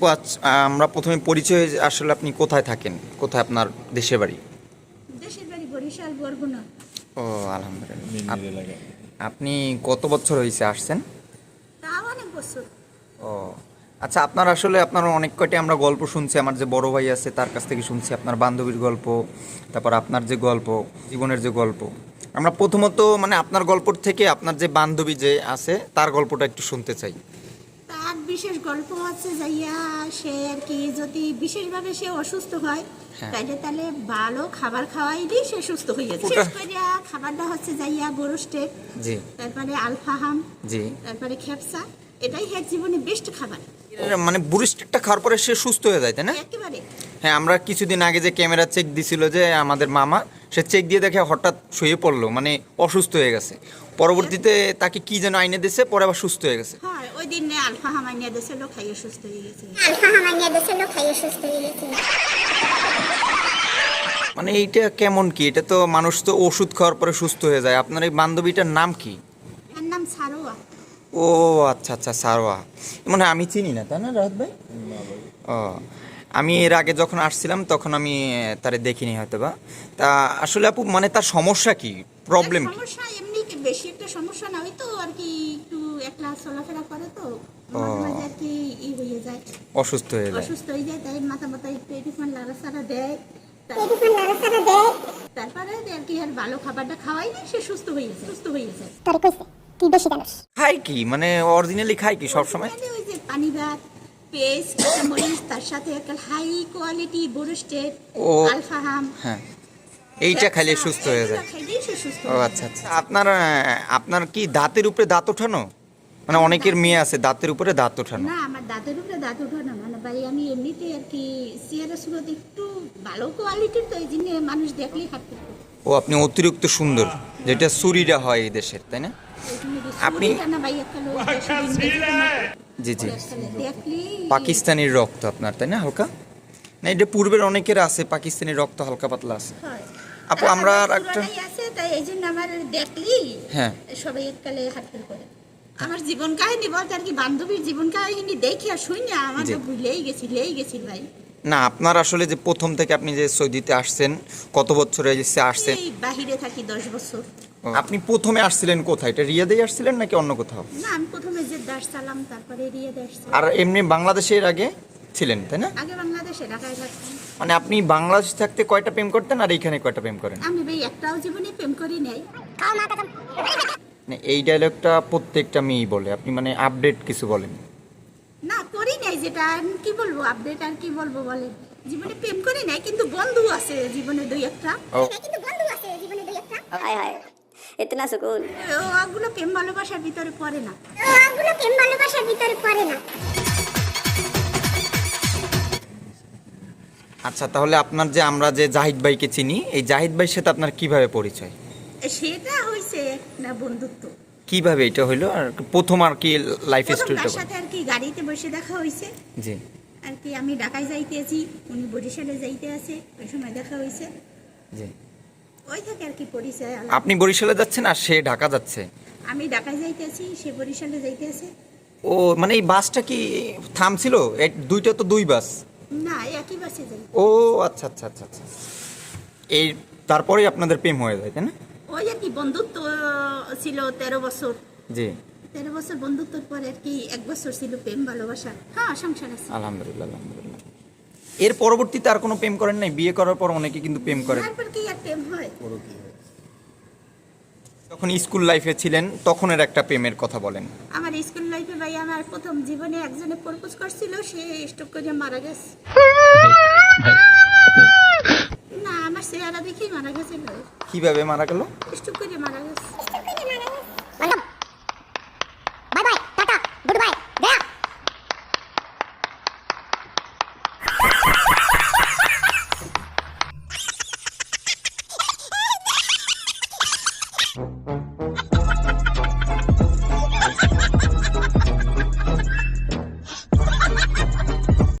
আপু আমরা প্রথমে পরিচয় আসলে আপনি কোথায় থাকেন? কোথায় আপনার দেশের বাড়ি? দেশের বাড়ি বরিশাল বরগুনা। ও আলহামদুলিল্লাহ। আপনি কত বছর হয়েছে আসছেন? অনেক বছর। ও আচ্ছা আপনার আসলে আপনার অনেক কয়টি আমরা গল্প শুনছি আমার যে বড় ভাই আছে তার কাছ থেকে শুনছি আপনার বান্ধবীর গল্প তারপর আপনার যে গল্প জীবনের যে গল্প। আমরা প্রথমত মানে আপনার গল্পর থেকে আপনার যে বান্ধবী যে আছে তার গল্পটা একটু শুনতে চাই। বিশেষ গল্প আছে যাইয়া সে আর কি যদি বিশেষভাবে সে অসুস্থ হয় তাহলে তাইলে তাহলে ভালো খাবার খাওয়াই দিই সে সুস্থ হয়ে যাবে ওটা- শেষ করিয়া খাবারটা হচ্ছে যাইয়া গরু স্টেক তারপরে আলফাহাম তারপরে খেপসা এটাই হ্যাঁ জীবনে বেস্ট খাবার। মানে বুড়ি স্টেকটা খাওয়ার পরে সে সুস্থ হয়ে যায় তাই না? একেবারে। হ্যাঁ আমরা কিছুদিন আগে যে ক্যামেরা চেক দিছিল যে আমাদের মামা সে চেক দিয়ে দেখে হঠাৎ শুয়ে পড়ল মানে অসুস্থ হয়ে গেছে। পরবর্তীতে তাকে কি যেন আইনে দিয়েছে পরে আবার সুস্থ হয়ে গেছে। হ্যাঁ ওই দিন আলফাহাম আনিয়া দেশে খাইয়ে সুস্থ হয়ে গেছে। আলফা হামানিয়া দেশের লোক খাইয়ে সুস্থ হয়ে গেছে। মানে এইটা কেমন কি? এটা তো মানুষ তো ওষুধ খাওয়ার পরে সুস্থ হয়ে যায়। আপনার এই বান্ধবীটার নাম কি? নাম সারোয়া। ও আচ্ছা আচ্ছা সারোয়া। মানে আমি চিনি না তাই না রাহাত ভাই। ও আমি এর আগে যখন আসছিলাম তখন আমি তারে দেখিনি হয়তো বা তা আসলে আপু মানে তার সমস্যা কি? প্রবলেম কি? সমস্যা এমনি কি বেশি একটা সমস্যা না ওই তো আর কি একটু একলা চলাফেরা করে তো। কি অসুস্থ হয়ে যায়। অসুস্থ হয়ে যায় তাই মাথা মাথা একটু এটুকুন লাড়াচাড়া দেয়। তারপরে আর কি আর ভালো খাবারটা খাওয়াই না সে সুস্থ হয়ে যায় সুস্থ হয়ে যায়। তোরে কইছে তুই বেশি জানিস। খায় কি? মানে অরিজিনালি খায় কি সবসময়? ওই যে পানি ভাত পেস্ট কাঁচামরিচ তার সাথে একটা হাই কোয়ালিটি বোরস্টেড ও। আলফাহাম। হ্যাঁ। এইটা খাইলে সুস্থ হয়ে যায়। ও আচ্ছা আচ্ছা। আপনার আপনার কি দাঁতের উপরে দাঁত ওঠানো? মানে অনেকের মেয়ে আছে দাঁতের উপরে দাঁত ওঠানো। না আমার দাঁতের উপরে দাঁত উঠো না। মানে ভাই আমি এমনিতে আর কি চেয়ারের সুরত একটু ভালো কোয়ালিটির তো এই জন্য মানুষ দেখলেই হাঁটতে ও আপনি অতিরিক্ত সুন্দর যেটা চুরিটা হয় এই দেশের তাই না? আপনি- জি জি। পাকিস্তানির রক্ত আপনার তাই না হালকা? না এটা পূর্বের অনেকের আছে পাকিস্তানি রক্ত হালকা পাতলা আছে। আপু, আমরা আর একটা- হ্যাঁ। সবাই এককালে হাটফেল করে। আমার জীবন কাহিনী বলতে আর কি বান্ধবীর জীবন কাহিনী দেখে আর শুই না আমার তো ভুলেই গেছি লেই গেছি ভাই। না আপনার আসলে যে প্রথম থেকে আপনি যে সৌদিতে আসছেন কত বছর যাচ্ছে আসছেন এই বাহিরে থাকি দশ বছর। আপনি প্রথমে আসছিলেন কোথায়? এটা রিয়াদেই আসছিলেন নাকি অন্য কোথাও? না আমি প্রথমে যে দাস চালাম তারপরে এড়িয়ে দাস আর এমনি বাংলাদেশের আগে ছিলেন তাই না? আগে বাংলাদেশে ঢাকায় থাকতাম। মানে আপনি বাংলাদেশ থাকতে কয়টা প্রেম করতেন আর এইখানে কয়টা প্রেম করেন? আমি ভাই একটাও জীবনে প্রেম করি নাই। মানে এই ডায়লগটা প্রত্যেকটা মেয়েই বলে আপনি মানে আপডেট কিছু বলেন এটাই যেটা কি বলব আপডেট আর কি বলব বলেন? জীবনে প্রেম করি নাই কিন্তু বন্ধু আছে জীবনে দুই একটা। হ্যাঁ, কিন্তু বন্ধু আছে জীবনে দুই একটা। হায় হায় এতনা সুকুন ও আগুলো প্রেম ভালোবাসার ভিতরে পড়ে না। ও আগুলো প্রেম ভালোবাসার ভিতরে পড়ে না। আচ্ছা তাহলে আপনার যে আমরা যে জাহিদ ভাইকে চিনি এই জাহিদ ভাইয়ের সাথে আপনার কীভাবে পরিচয়? সেটা হইছে না বন্ধুত্ব। কীভাবে এটা হইল? আর প্রথম আর কি লাইফ স্টোরিটা সাথে আর কি গাড়িতে বসে দেখা হইছে জি। আর কি আমি ঢাকায় যাইতে আছি উনি বরিশালে যাইতে আছে ওই সময় দেখা হইছে জি। ওই থেকে আর কি পরিচয় আপনি বরিশালে যাচ্ছেন আর সে ঢাকা যাচ্ছে? আমি ঢাকায় যাইতে আছি সে বরিশালে যাইতে আছে ও মানে এই বাসটা কি থামছিল? এই দুইটা তো দুই বাস। না একই বাসে যাই ও আচ্ছা আচ্ছা আচ্ছা আচ্ছা। এই তারপরেই আপনাদের প্রেম হয়ে যায় তাই না? ওই আর কি বন্ধুত্ব ছিল তেরো বছর জি তেরো বছর বন্ধুত্বর পরে আর কি এক বছর ছিল প্রেম ভালোবাসা হ্যাঁ সংসার আছে আলহামদুলিল্লাহ আলহামদুলিল্লাহ এর পরবর্তীতে আর কোনো প্রেম করেন নাই বিয়ে করার পর অনেকে কিন্তু প্রেম করে তারপর কি আর প্রেম হয় যখন স্কুল লাইফে ছিলেন তখনের একটা প্রেমের কথা বলেন আমার স্কুল লাইফে ভাই আমার প্রথম জীবনে একজনে প্রপোজ করছিল সে স্টক করে মারা গেছে মারা গেছে কীভাবে মারা গেল? Thank করে মারা গেছে। Bye bye tata good bye Gaya